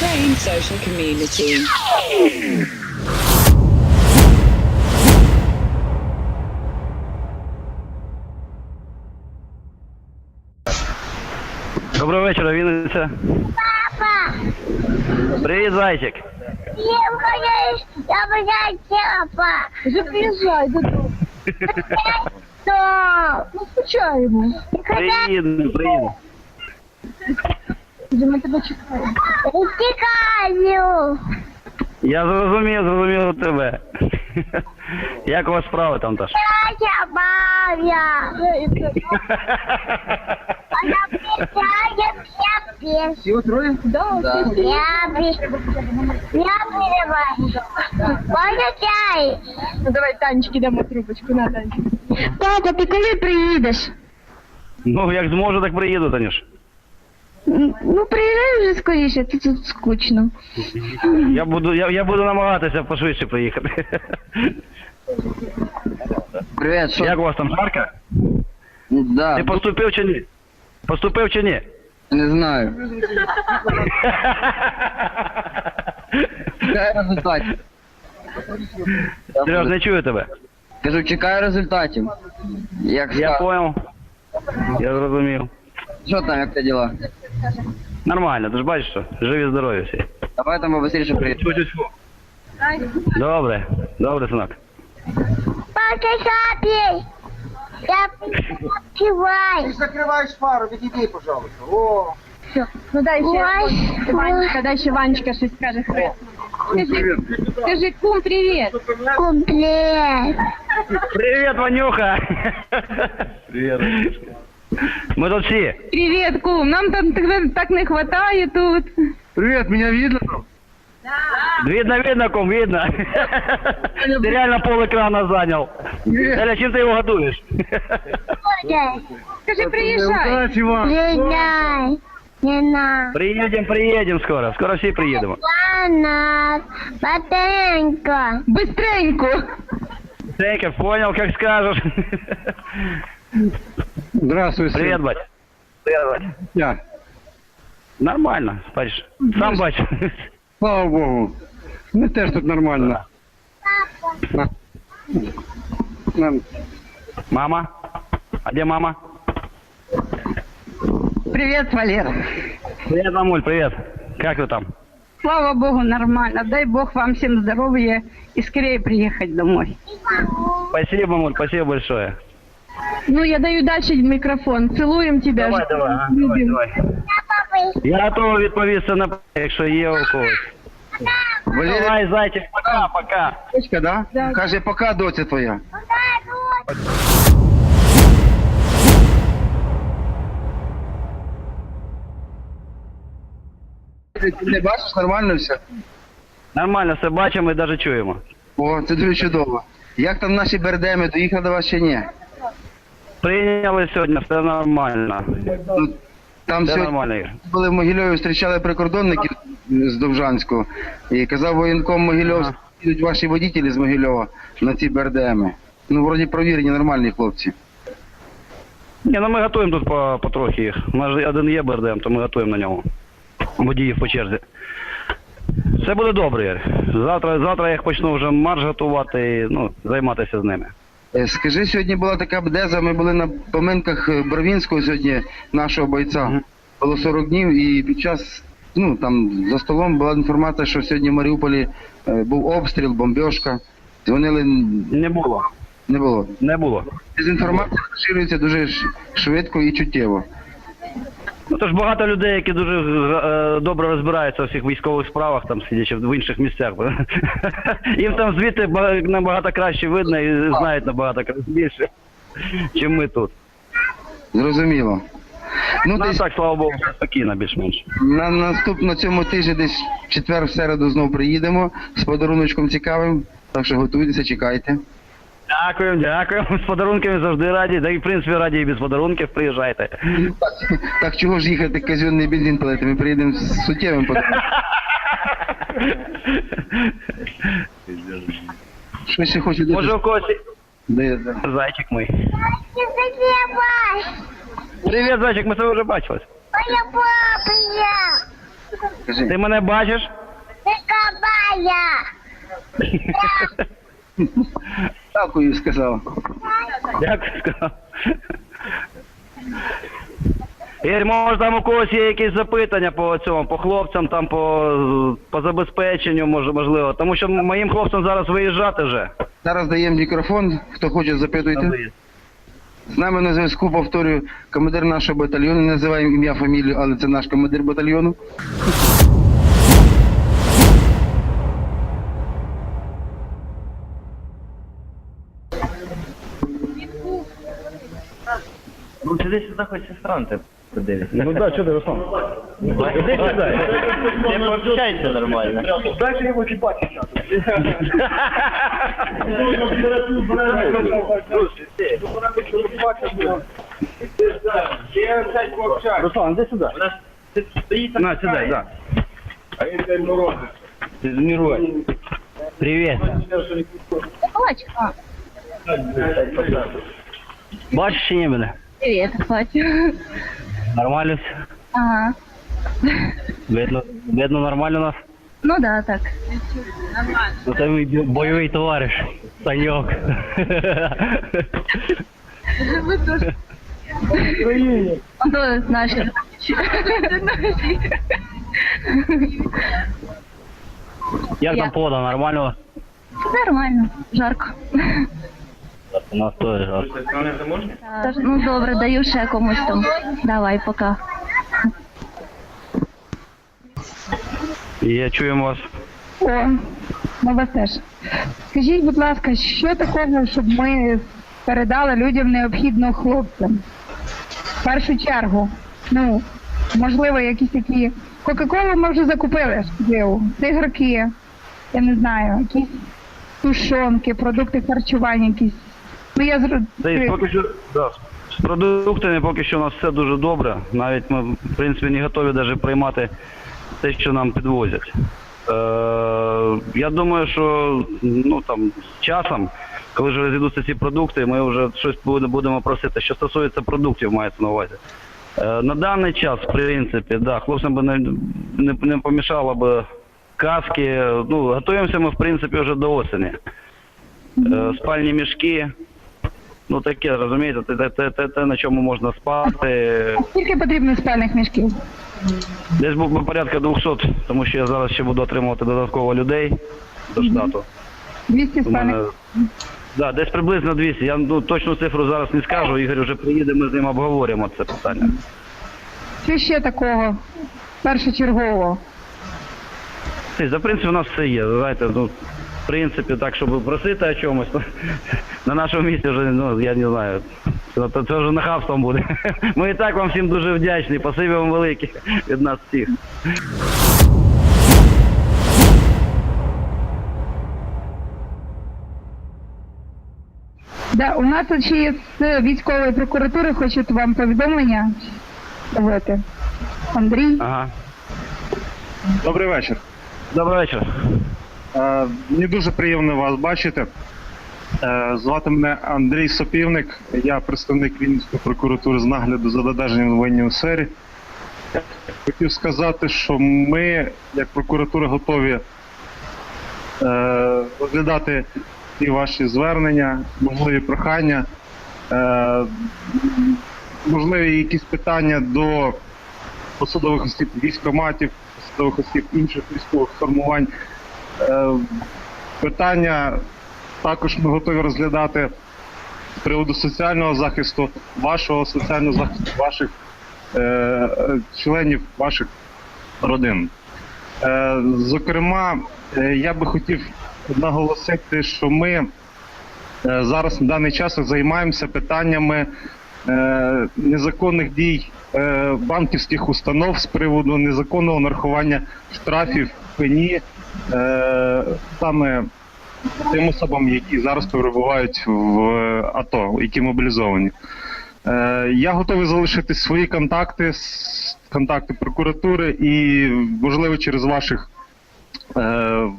Ukraine social community. Доброго вечора, Вінниця. Папа, Привіт, зайчик. я боюсь, папа. Вже приїжджай додому. Ну, скучаємо. Приїду, приїду. Вже ми тебе чекаємо. Утекаю. Я зрозумів, зрозумів тебе. Як у вас справи там, Таш? Я і це. Я? Да, всі Я чай? Ну, давай Танечки дамо трубочку на Танечку. Папа, ты коли приїдеш? Ну, як зможу, так приїду, Танюш. Ну, приїжджай вже скоріше, тут, тут скучно. Я буду, я, я буду намагатися пошвидше приїхати. Привет, что? Як у вас там жарко? Да, Ти поступив чи ні? Поступив чи ні? не знаю. Чекаю результатів. Сереж, не чую тебе. Кажу, чекаю результатів. Як Я ска- понял. Я зрозумів. Що там, як ти діла? Нормально, ти ж бачиш, що живі здорові всі. Давай там побыстріше приїдемо. Добре, добре, синок. Папа, шапи. Я пивай. закрываешь фару, відійди, пожалуйста. О, Ну дай ще Ой, Ванечка, дай ще Ванечка щось скаже хрест. Скажи, скажи, кум, привіт. Комплект. Привет, Ванюха! Привет. Мы тут все. Привіт, кум. Нам там тебе так не хватає тут. Привет, меня видно? Видно, видно, ком, видно. Ты реально пол экрана занял. Эля, чем ты его готовишь? Скажи, приїжджай. вам. Придай. Не надо. Приедем, приедем скоро. Скоро все приедем. Банан. Батаренька. Быстренько. Тенька, понял, как скажешь. Здравствуй, сын. Привет, бать. Привет, бать. Я. Нормально, бачиш. Сам бачу. Слава Богу. Ну теж тут нормально. На. Мама? А где мама? Привіт, Валера. Привет, мамуль, привет. Как вы там? Слава Богу, нормально. Дай Бог вам всем здоровья и скорее приехать домой. Спасибо, мамуль, спасибо большое. Ну, я даю дальше микрофон. Целуем тебя. Давай, давай, а, давай, давай. Я готовий відповісти на питання, якщо є у когось. Давай, зайчик, пока, пока. дочка, да? Да. Каже, пока, доця твоя. Ти не бачиш, нормально все? Нормально, все бачимо і навіть чуємо. О, це дуже чудово. Як там наші бердеми, доїхали до вас чи ні? Прийняли сьогодні, все нормально. Ну, Там Все сьогодні нормально, Ігор. були в Могильові, зустрічали прикордонників з Довжанського. І казав воєнком Могильов, Ага. їдуть ваші водітелі з Могильова на ці БРДМи. Ну, вроді провірені, нормальні хлопці. Ні, ну ми готуємо тут по, потрохи їх. У нас же один є БРДМ, то ми готуємо на ньому. Водіїв по черзі. Все буде добре, Ігор. Завтра, завтра я їх почну вже марш готувати і ну, займатися з ними. Е, Скажи, сьогодні була така бдеза, ми були на поминках е, Бровінського сьогодні, нашого бойця. Було 40 днів і під час, ну там за столом була інформація, що сьогодні в Маріуполі е, був обстріл, бомбьошка. Дзвонили, Не було. не було. Не було. Дезінформація поширюється дуже швидко і чуттєво. Ну то ж багато людей, які дуже е, добре розбираються у всіх військових справах, там сидячи в інших місцях. Їм там звідти набагато краще видно і знають набагато більше, ніж ми тут. Зрозуміло. Ну, Ну десь так, слава Богу, спокійно більш-менш. на наступному цьому тижні, десь четвер, в середу знов приїдемо з подаруночком цікавим. Так що готуйтеся, чекайте. Дякуємо, дякуємо. З подарунками завжди раді. Да і в принципі раді і без подарунків приїжджайте. Так, так чого ж їхати казенний бензин палити? Ми приїдемо з суттєвим подарунком. Що ще хочу Може дати? у когось Де- де? зайчик мій. Привіт, зайчик, ми тебе вже бачились. Моя папа. Кажи. Ти мене бачиш? Дякую, сказав. Дякую, сказав. Ігор, може там у когось є якісь запитання по цьому, по хлопцям, там по, по забезпеченню, може, можливо. Тому що моїм хлопцям зараз виїжджати вже. Зараз даємо мікрофон, хто хоче запитуйте. З нами на зв'язку, повторюю, командир нашого батальйону, не називаємо ім'я, фамілію, але це наш командир батальйону. Ну, сюди сюди хоч сестранти подивись. Ну так, що ти, Руслан? Іди сюди. Ти пообщайся нормально. Дайте йому чіпати. Руслан, іди сюди. На, сідай, да. Тренировать. Привет. Бачка. Бачиш чи ні мене? Привіт, бачу. Нормально все? Ага. Видно, видно нормально нас? Ну да, так. Ну це мій бойовий товариш. Саньок. Он то наші. Як Я. там погода, нормально? Нормально, жарко. У нас теж. Тож, Ну добре, даю ще комусь там. Давай, пока. Я чуємо вас. О, ми вас теж. Скажіть, будь ласка, що такого, щоб ми передали людям необхідно хлопцям? В першу чергу, ну, можливо, якісь такі. Кока-колу ми вже закупили, шкідливу, цигарки, я не знаю, якісь тушонки, продукти харчування якісь. Ну, я зр... З продуктами поки що у нас все дуже добре. Навіть ми, в принципі, не готові навіть приймати те, що нам підвозять. Е, я думаю, що ну там з часом, коли вже розійдуться ці продукти, ми вже щось будемо просити. Що стосується продуктів, мається на увазі. Е, на даний час, в принципі, да, хлопцям би не, не, не помішало би каски. Ну, готуємося ми, в принципі, вже до осені. Е, спальні мішки. Ну таке, розумієте, те, те, те, те, те, на чому можна спати. Скільки потрібно спальних мішків? Десь був би порядка 200, тому що я зараз ще буду отримувати додатково людей до штату. 200 У спальних. да, десь приблизно 200. Я ну, точну цифру зараз не скажу. Ігор вже приїде, ми з ним обговоримо це питання. Що ще такого першочергового? За принципі, у нас все є. Знаєте, ну, в принципі, так, щоб просити о чомусь, на нашому місці вже, ну, я не знаю. Це, це вже нахабством буде. Ми і так вам всім дуже вдячні. Спасибі вам велике від нас всіх. Да, у нас ще є з військової прокуратури, хочуть вам повідомлення давати. Андрій. Ага. Добрий вечір. Добрий вечір. Е, Мені дуже приємно вас бачити. Е, Звати мене Андрій Сопівник, я представник Вінницької прокуратури з нагляду за додержанням воєнній у сфері. Хотів сказати, що ми, як прокуратура, готові е, розглядати ці ваші звернення, можливі прохання, можливі якісь питання до посадових осіб військоматів, посадових осіб інших військових формувань. Е, Питання також ми готові розглядати з приводу соціального захисту, вашого соціального захисту, ваших е, членів ваших родин. Е, зокрема, е, я би хотів наголосити, що ми е, зараз на даний час займаємося питаннями е, незаконних дій е, банківських установ з приводу незаконного нарахування штрафів пені е, саме тим особам, які зараз перебувають в АТО, які мобілізовані. Е, я готовий залишити свої контакти, контакти прокуратури і можливо через ваших е,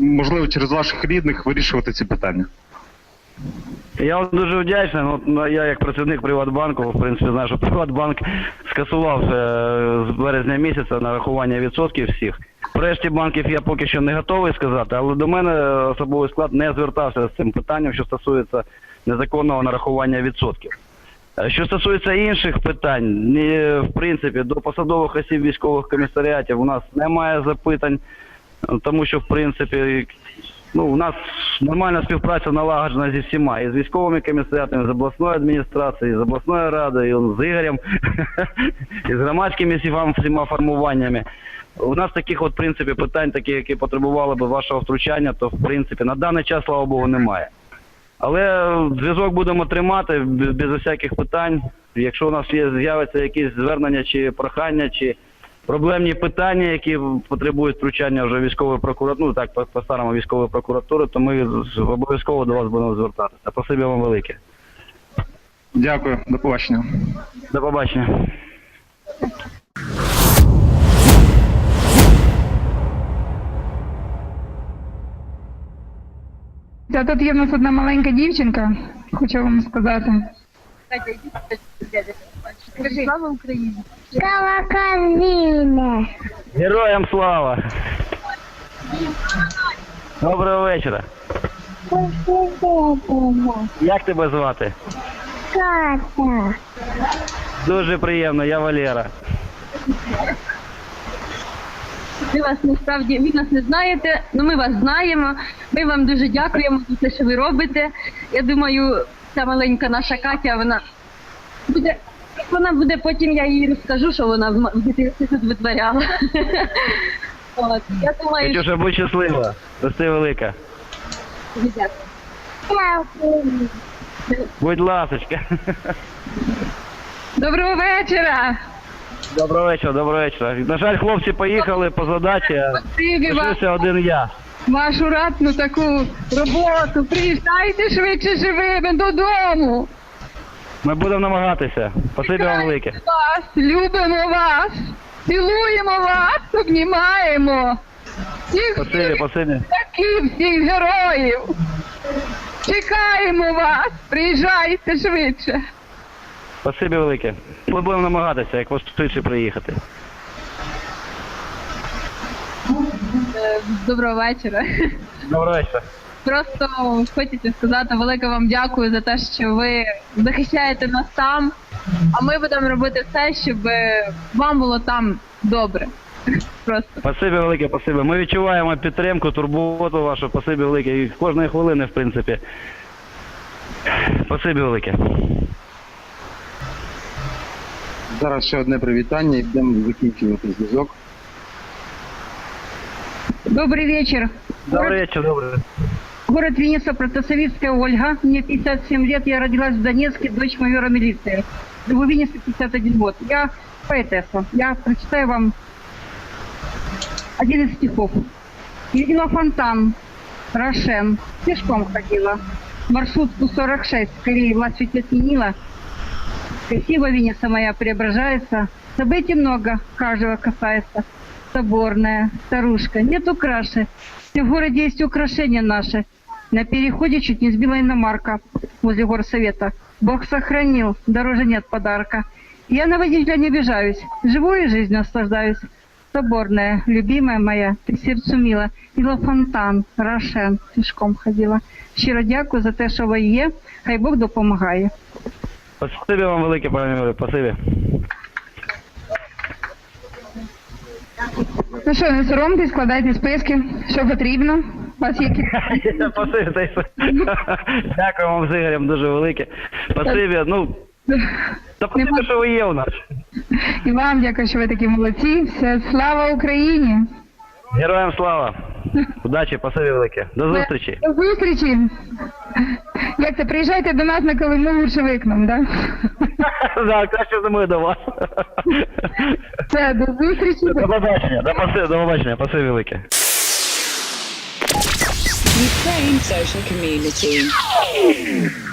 можливо через ваших рідних вирішувати ці питання. Я вам дуже вдячний. Ну, я як працівник Приватбанку, в принципі, знаю, що Приватбанк скасував е, з березня місяця нарахування відсотків всіх. Решті банків я поки що не готовий сказати, але до мене особовий склад не звертався з цим питанням, що стосується незаконного нарахування відсотків. Е, Що стосується інших питань, ні, в принципі, до посадових осіб військових комісаріатів у нас немає запитань, е, тому що, в принципі, ну, у нас нормальна співпраця налагоджена зі всіма, і з військовими комісаріатами, з обласною адміністрацією, з обласною радою, з Ігорем, і з громадськими всіма, формуваннями. У нас таких от, в принципі, питань, такі, які потребували б вашого втручання, то в принципі на даний час, слава Богу, немає. Але зв'язок будемо тримати без усяких питань. Якщо у нас є з'явиться якісь звернення чи прохання, чи проблемні питання, які потребують втручання вже військової прокуратури, ну так по, по старому військової прокуратури, то ми обов'язково до вас будемо звертатися. Спасибі вам велике. Дякую, до побачення. До побачення. Та тут є в нас одна маленька дівчинка, хочу вам сказати. Слава Україні! Героям слава! Доброго вечора. Як тебе звати? Катя. Дуже приємно, я Валера. Ви вас насправді ви нас не знаєте, але ми вас знаємо. Ми вам дуже дякуємо за те, що ви робите. Я думаю, ця маленька наша Катя, вона буде. Вона буде потім, я їй розкажу, що вона в дитинстві тут витворяла. От, я думаю, що Катюша, будь щаслива. Рости велика. дякуєте. Будь ласочка. Доброго вечора! Доброго вечора, доброго вечора. На жаль, хлопці поїхали по задачі, а Спасибі вам лишився один я. Вашу ратну таку роботу. Приїжджайте швидше живими додому. Ми будемо намагатися. Спасибі вам велике. Вас, любимо вас, цілуємо вас, обнімаємо. Всіх Спасибі, спасибі. таких всіх героїв. Чекаємо вас, приїжджайте швидше. Спасибі велике. Ми будемо намагатися, як вас швидше приїхати. Е, Доброго вечора. Доброго вечора. Просто хочеться сказати велике вам дякую за те, що ви захищаєте нас там. А ми будемо робити все, щоб вам було там добре. Просто Спасибі велике, спасибі. Ми відчуваємо підтримку, турботу вашу. Спасибі велике. І кожної хвилини, в принципі. Спасибі велике. Зараз ще одне привітання і будемо закінчувати зв'язок. Добрый вечер. Добрий вечір, добрий. Город Винница, Протасовицкая Ольга. Мне 57 лет, я родилась в Донецке, дочь майора милиции. Живу в Виннице 51 год. Я поэтесса. Я прочитаю вам один из стихов. Видела фонтан, Рошен, пешком ходила. Маршрутку 46, скорее власть ведь отменила. Красиво Винница моя преображается. Событий много, каждого касается. Соборная, старушка, нету краши. В городе есть украшения наши. На переходе чуть не сбила иномарка возле горсовета. Бог сохранил, дороже нет подарка. Я на водителя не обижаюсь, живу и жизнь наслаждаюсь. Соборная, любимая моя, ти серцю мила. Іла фонтан, Рошен, пішком ходила. Щиро дякую за те, що ви є. Хай Бог допомагає. Спасибі вам велике, пане Юрію, спасибі. Ну що, не соромтесь, складайте списки, що потрібно. У вас є. Дякую вам з Ігорем дуже велике. Спасибі, ну, та спасибі, що ви є у нас. І вам дякую, що ви такі молодці. Все, слава Україні! Героям слава. Удачі, спасибі велике. До зустрічі. До зустрічі! Як це, приїжджайте до нас на Колиму Гуршевикном, да? Да, краще зимою до вас. Все, до зустрічі. До побачення, до побачення, до побачення, спасибі велике. Ukraine Social Community.